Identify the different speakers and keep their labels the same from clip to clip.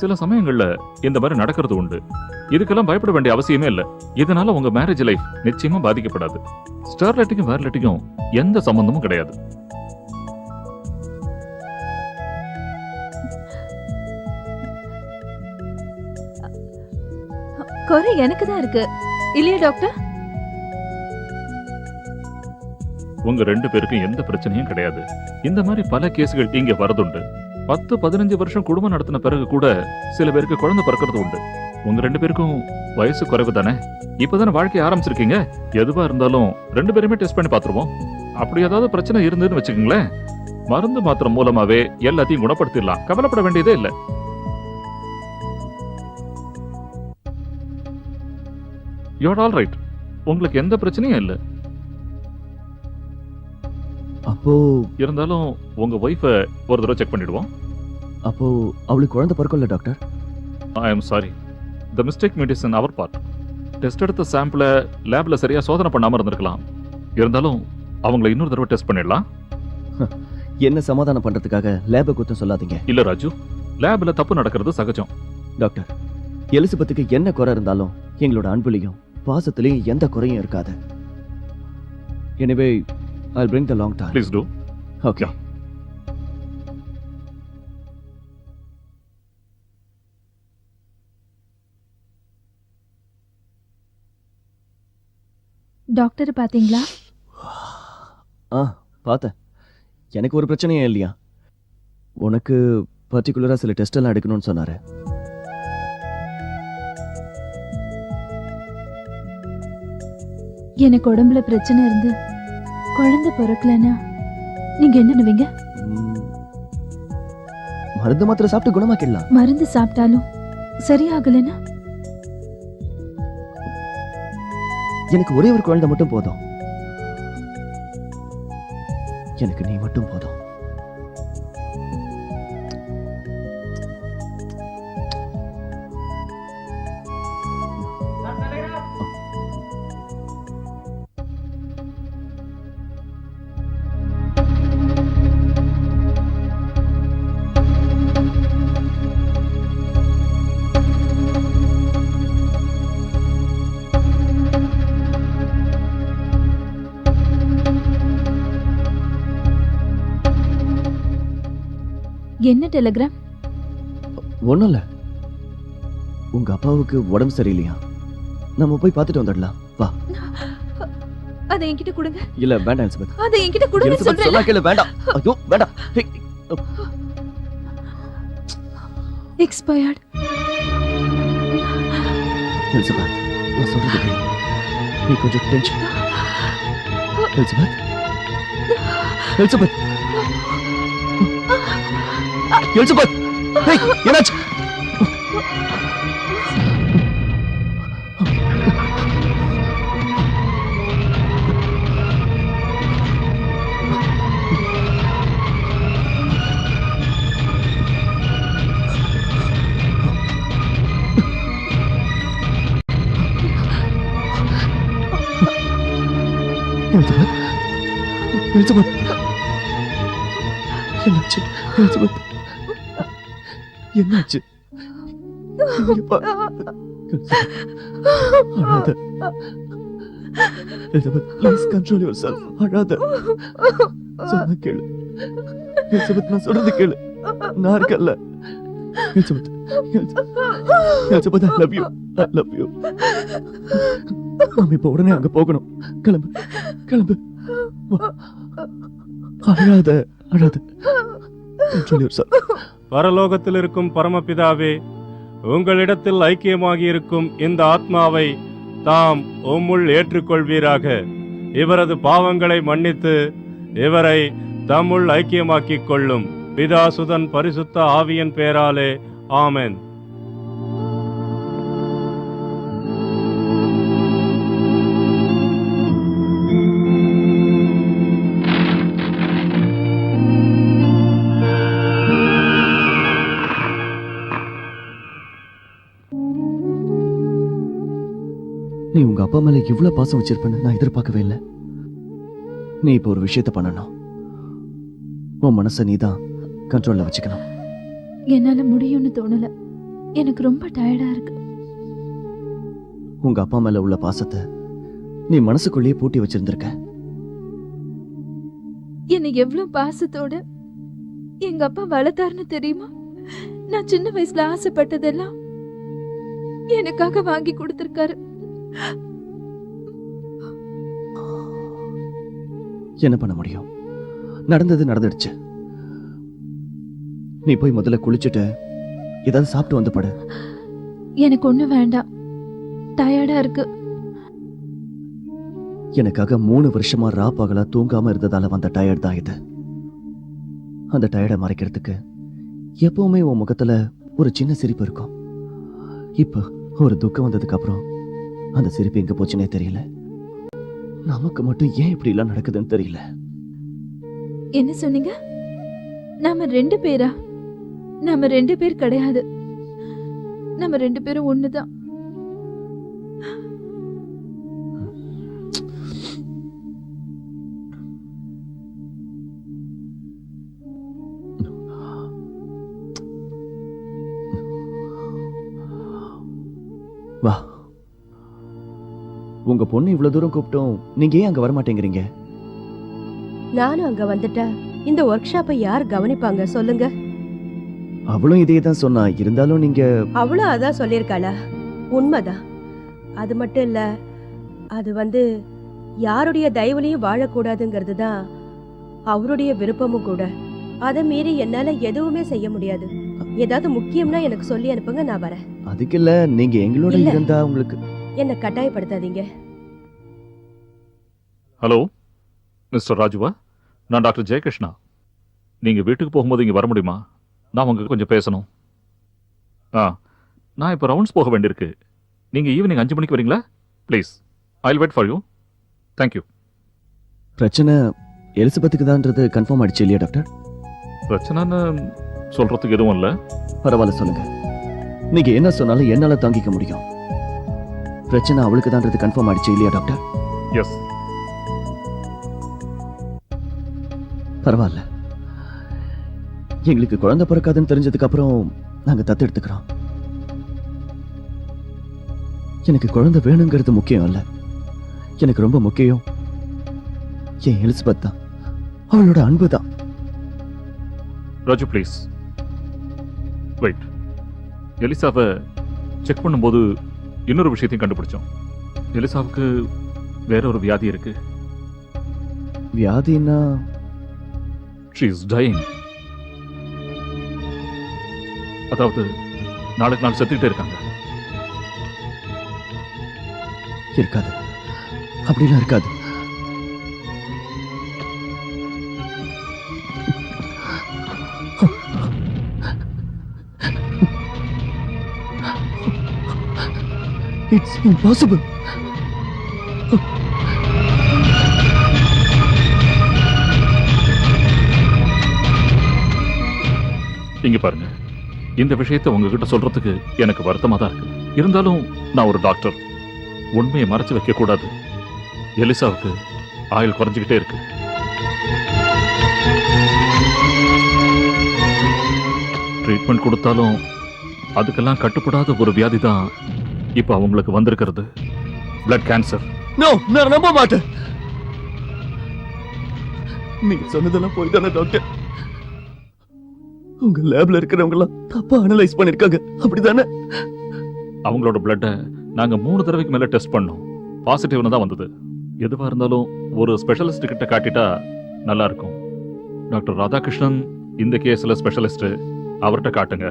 Speaker 1: சில சமயங்கள்ல இந்த மாதிரி நடக்கிறது உண்டு. இதுக்கெல்லாம் பயப்பட வேண்டிய அவசியமே இல்ல. இதனால உங்க மேரேஜ் லைஃப் நிச்சயமா பாதிக்கப்படாது. ஸ்டெர்லைட்டுக்கும் வேர்லைட்டுக்கும் எந்த சம்பந்தமும் கிடையாது.
Speaker 2: குறை எனக்கு தான் இருக்கு. இல்லையா டாக்டர்
Speaker 1: உங்க ரெண்டு பேருக்கும் எந்த பிரச்சனையும் கிடையாது. இந்த மாதிரி பல கேஸ்கள் இங்க வரதுண்டு பத்து பதினஞ்சு வருஷம் குடும்பம் நடத்தின பிறகு கூட சில பேருக்கு குழந்தை பிறக்கிறது உண்டு. உங்க ரெண்டு பேருக்கும் வயசு குறைவு தானே? இப்பதானே வாழ்க்கை ஆரம்பிச்சிருக்கீங்க? எதுவா இருந்தாலும் ரெண்டு பேருமே டெஸ்ட் பண்ணி பார்த்துருவோம். அப்படி ஏதாவது பிரச்சனை இருந்ததுன்னு வச்சுக்கோங்களேன். மருந்து மாத்திரை மூலமாவே எல்லாத்தையும் குணப்படுத்திடலாம். கவலைப்பட வேண்டியதே இல்ல. யோட் ஆல் ரைட் உங்களுக்கு எந்த பிரச்சனையும் இல்லை.
Speaker 3: அப்போ
Speaker 1: இருந்தாலும் உங்க ஒய்ஃபை ஒரு தடவை செக் பண்ணிடுவோம்.
Speaker 3: அப்போ அவளுக்கு குழந்தை பிறக்கல doctor
Speaker 1: I am sorry the mistake medicine our part test எடுத்த சாம்பிளை லேப்ல சரியா சோதனை பண்ணாம இருந்திருக்கலாம். இருந்தாலும் அவங்கள இன்னொரு தடவை டெஸ்ட் பண்ணிடலாம்.
Speaker 3: என்ன சமாதானம் பண்றதுக்காக லேபை குத்தம் சொல்லாதீங்க.
Speaker 1: இல்ல ராஜு. லேப்ல தப்பு நடக்கிறது சகஜம்.
Speaker 3: டாக்டர் எலிசபெத்துக்கு என்ன குறை இருந்தாலும் எங்களோட அன்புலையும் பாசத்திலையும் எந்த குறையும் இருக்காது. எனவே I bring the long time
Speaker 1: please do
Speaker 3: okay
Speaker 2: doctor பாத்தீங்களா?
Speaker 3: ஆ பார்த்தேன். எனக்கு ஒரு பிரச்சனையும் இல்லையா? உனக்கு பர்டிகுலரா சில டெஸ்ட் எல்லாம் எடுக்கணும்னு சொன்னாரு.
Speaker 2: எனக்கு உடம்புல பிரச்சனை இருந்து குழந்தை பிறக்கலன்னா நீங்க என்ன பண்ணுவீங்க?
Speaker 3: மருந்து மாத்திரை சாப்பிட்டு குணமாக்கிடலாம்.
Speaker 2: மருந்து சாப்பிட்டாலும் சரியாகலைன்னா
Speaker 3: எனக்கு ஒரே ஒரு குழந்தை மட்டும் போதும். எனக்கு நீ மட்டும் போதும்.
Speaker 2: என்ன டெலிகிராம்?
Speaker 3: ஒண்ணும் இல்ல உங்க அப்பாவுக்கு உடம்பு சரியில்லையா? நம்ம போய் பார்த்துட்டு வந்துடலாம். வா.
Speaker 2: அதை என்கிட்ட கொடுங்க.
Speaker 3: இல்ல வேண்டாம் எலிசபெத்.
Speaker 2: அதை என்கிட்ட கொடுங்க சொல்றேன்
Speaker 3: கேளு வேண்டாம். ஐயோ வேண்டாம்.
Speaker 2: எக்ஸ்பயர்ட்
Speaker 3: எலிசபெத் நான் சொல்றது நீ கொஞ்சம் tension Elizabeth. Elizabeth. Elizabeth hey என்னாச்சு எலிசபெத் எலிசபெத் என்னாச்சு எலிசபெத் என்னாச்சு? அழாத. Elizabeth please control yourself அழாத. சொன்ன கேளு. எலிசபெத் நான் சொல்றது கேளு. நான் இருக்கல்ல Elizabeth Elizabeth. I love you I love you நாம இப்ப உடனே அங்க போகணும். கிளம்பு. கிளம்பு. அழாத. அழாத. கண்ட்ரோல் யுவர் செல்ஃப்
Speaker 4: பரலோகத்தில் இருக்கும் பரமபிதாவே உங்களிடத்தில் ஐக்கியமாகி இருக்கும் இந்த ஆத்மாவை தாம் உம்முள் ஏற்றுக்கொள்வீராக. இவரது பாவங்களை மன்னித்து இவரை தம்முள் ஐக்கியமாக்கிக் கொள்ளும். பிதாசுதன் பரிசுத்த ஆவியின் பேராலே ஆமென்.
Speaker 3: நீ உங்க அப்பா மேல இவ்வளவு பாசம் வச்சிருப்பேன்னு நான் எதிர்பார்க்கவே இல்லை. நீ இப்போ ஒரு விஷயத்த பண்ணணும். உன் மனசை நீ தான் கண்ட்ரோல்ல வச்சுக்கணும்.
Speaker 2: என்னால முடியும்னு தோணல. எனக்கு ரொம்ப டயர்டா இருக்கு.
Speaker 3: உங்க அப்பா மேல உள்ள பாசத்தை நீ மனசுக்குள்ளேயே பூட்டி வச்சிருந்திருக்க.
Speaker 2: என்னை எவ்வளவு பாசத்தோட எங்க அப்பா வளர்த்தாருன்னு தெரியுமா? நான் சின்ன வயசுல ஆசைப்பட்டதெல்லாம் எனக்காக வாங்கி கொடுத்திருக்காரு.
Speaker 3: என்ன பண்ண முடியும்? நடந்தது நடந்துடுச்சு. நீ போய் முதல்ல குளிச்சுட்டு ஏதாவது சாப்பிட்டு வந்து படு.
Speaker 2: எனக்கு ஒண்ணு வேண்டாம். டயர்டா இருக்கு.
Speaker 3: எனக்காக மூணு வருஷமா ரா பகலா தூங்காம இருந்ததால வந்த டயர்ட் தான் இது. அந்த டயர்டை மறைக்கிறதுக்கு எப்பவுமே உன் முகத்துல ஒரு சின்ன சிரிப்பு இருக்கும். இப்போ ஒரு துக்கம் வந்ததுக்கு அப்புறம் அந்த சிரிப்பு எங்க போச்சுனே தெரியல. நமக்கு மட்டும் ஏன் இப்படி எல்லாம் நடக்குதுன்னு தெரியல.
Speaker 2: என்ன சொன்னீங்க? நாம ரெண்டு பேரா? நாம ரெண்டு பேர் கிடையாது. நம்ம ரெண்டு பேரும் ஒண்ணுதான்.
Speaker 3: உங்க பொண்ணு இவ்வளவு தூரம் கூப்பிட்டோம். நீங்க ஏன் அங்க வர மாட்டேங்கிறீங்க
Speaker 5: நானும் அங்க வந்துட்டா இந்த ஒர்க் ஷாப்பை யார் கவனிப்பாங்க சொல்லுங்க.
Speaker 3: அவளும் இதே தான் சொன்னா இருந்தாலும் நீங்க
Speaker 5: அவளும் அதான் சொல்லியிருக்காளா? உண்மைதான் அது மட்டும் இல்ல அது வந்து யாருடைய தயவுலையும் வாழக்கூடாதுங்கிறது தான் அவருடைய விருப்பமும் கூட. அதை மீறி என்னால எதுவுமே செய்ய முடியாது. ஏதாவது முக்கியம்னா எனக்கு சொல்லி அனுப்புங்க நான் வரேன்.
Speaker 3: அதுக்கு இல்ல நீங்க எங்களோட
Speaker 5: இல்ல.
Speaker 3: இருந்தா உங்களுக்கு
Speaker 5: என்னை கட்டாயப்படுத்தாதீங்க.
Speaker 1: ஹலோ மிஸ்டர் ராஜுவா நான் டாக்டர் ஜெயகிருஷ்ணா. நீங்க வீட்டுக்கு போகும்போது இங்க வர முடியுமா? நான் உங்க கொஞ்சம் பேசணும். ஆ நான் இப்போ ரவுண்ட்ஸ் போக வேண்டியிருக்கு. நீங்க ஈவினிங் அஞ்சு மணிக்கு வரீங்களா? Please I'll wait for you thank you
Speaker 3: பிரச்சனை எலிசபெத்துக்கு தான்ன்றது கன்ஃபார்ம் ஆயிடுச்சு இல்லையா டாக்டர்?
Speaker 1: பிரச்சனைன்னு சொல்றதுக்கு எதுவும் இல்லை.
Speaker 3: பரவாயில்ல சொல்லுங்க. நீங்க என்ன சொன்னாலும் என்னால தாங்கிக்க முடியும். பிரச்சனை அவளுக்கு தான்றது கன்ஃபார்ம் ஆயிடுச்சு இல்லையா டாக்டர்
Speaker 1: எஸ்
Speaker 3: பரவாயில்ல. எங்களுக்கு குழந்தை பிறக்காதுன்னு தெரிஞ்சதுக்கு அப்புறம் நாங்க தத்து எடுத்துக்கிறோம். எனக்கு குழந்தை வேணுங்கிறது முக்கியம் இல்ல. எனக்கு ரொம்ப முக்கியம். என் எலிசபெத் தான். அவளோட அன்பு தான்.
Speaker 1: ராஜு ப்ளீஸ் வெயிட் எலிசாவை செக் பண்ணும்போது இன்னொரு விஷயத்தையும் கண்டுபிடிச்சோம். எலிசாவுக்கு வேற ஒரு வியாதி இருக்கு.
Speaker 3: வியாதின்னா
Speaker 1: ஷீ இஸ் டையிங் அதாவது நாளுக்கு நாள் செத்துக்கிட்டே இருக்காங்க.
Speaker 3: இருக்காது. அப்படிலாம் இருக்காது. இட்ஸ் இம்பாசிபிள்
Speaker 1: இங்க பாருங்க. இந்த விஷயத்தை உங்ககிட்ட சொல்றதுக்கு எனக்கு வருத்தமா தான் இருக்கு. இருந்தாலும் நான் ஒரு டாக்டர். உண்மையை மறைச்சு வைக்க கூடாது எலிசாவுக்கு ஆயுள் குறைஞ்சிக்கிட்டே இருக்கு. ட்ரீட்மெண்ட் கொடுத்தாலும் அதுக்கெல்லாம் கட்டுப்படாத ஒரு வியாதி தான் இப்போ அவங்களுக்கு வந்திருக்கிறது பிளட் கேன்சர்
Speaker 3: நோ நான் நம்ப மாட்டேன். நீங்க சொன்னதெல்லாம் போய் தானே டாக்டர் உங்க லேப்ல இருக்கிறவங்க எல்லாம் தப்பா அனலைஸ் பண்ணிருக்காங்க. அப்படிதானே?
Speaker 1: அவங்களோட பிளட்டை நாங்கள் மூணு தடவைக்கு மேலே டெஸ்ட் பண்ணோம். பாசிட்டிவ்னு தான் வந்தது. எதுவாக இருந்தாலும் ஒரு ஸ்பெஷலிஸ்ட் கிட்ட காட்டிட்டா நல்லா இருக்கும். டாக்டர் ராதாகிருஷ்ணன் இந்த கேஸில் ஸ்பெஷலிஸ்ட் அவர்கிட்ட காட்டுங்க.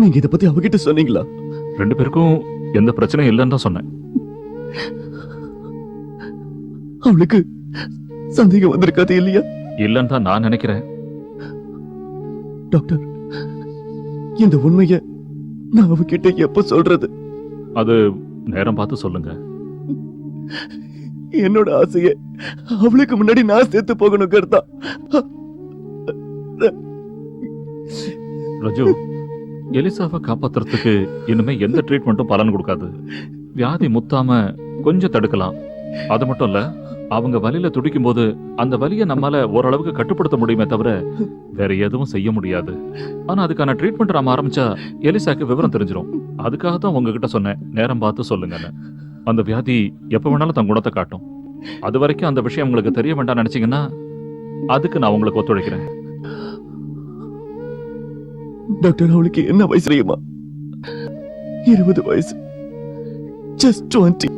Speaker 3: நீங்க இத பத்தி அவகிட்ட சொன்னீங்களா?
Speaker 1: ரெண்டு பேருக்கும் எந்த பிரச்சனையும் இல்லைன்னு தான் சொன்னேன்.
Speaker 3: அவளுக்கு சந்தேகம் வந்திருக்காது இல்லையா?
Speaker 1: இல்லைன்னு தான் நான் நினைக்கிறேன்.
Speaker 3: டாக்டர் இந்த உண்மைய நான் அவகிட்ட எப்ப சொல்றது?
Speaker 1: அது நேரம் பார்த்து சொல்லுங்க.
Speaker 3: என்னோட ஆசைய அவளுக்கு முன்னாடி நான் செத்து போகணும் கருத்தா.
Speaker 1: ரஜு எலிசாவை காப்பாத்துறதுக்கு இனிமே எந்த ட்ரீட்மெண்ட்டும் பலன் கொடுக்காது. வியாதி முத்தாம கொஞ்சம் தடுக்கலாம். அது மட்டும் இல்ல அவங்க வலியில துடிக்கும் போது அந்த வலியை நம்மால ஓரளவுக்கு கட்டுப்படுத்த முடியுமே தவிர வேற எதுவும் செய்ய முடியாது. ஆனா அதுக்கான ட்ரீட்மெண்ட் நாம ஆரம்பிச்சா எலிசாக்கு விவரம் தெரிஞ்சிடும் அதுக்காக தான் உங்ககிட்ட சொன்னேன். நேரம் பார்த்து சொல்லுங்கன்னு. அந்த வியாதி எப்ப வேணாலும் தன் குணத்தை காட்டும். அது வரைக்கும் அந்த விஷயம் உங்களுக்கு தெரிய வேண்டாம் நினைச்சீங்கன்னா அதுக்கு நான் உங்களுக்கு ஒத்துழைக்கிறேன்.
Speaker 3: டாக்டர் அவளுக்கு என்ன வயசு இருபது வயசு. Just twenty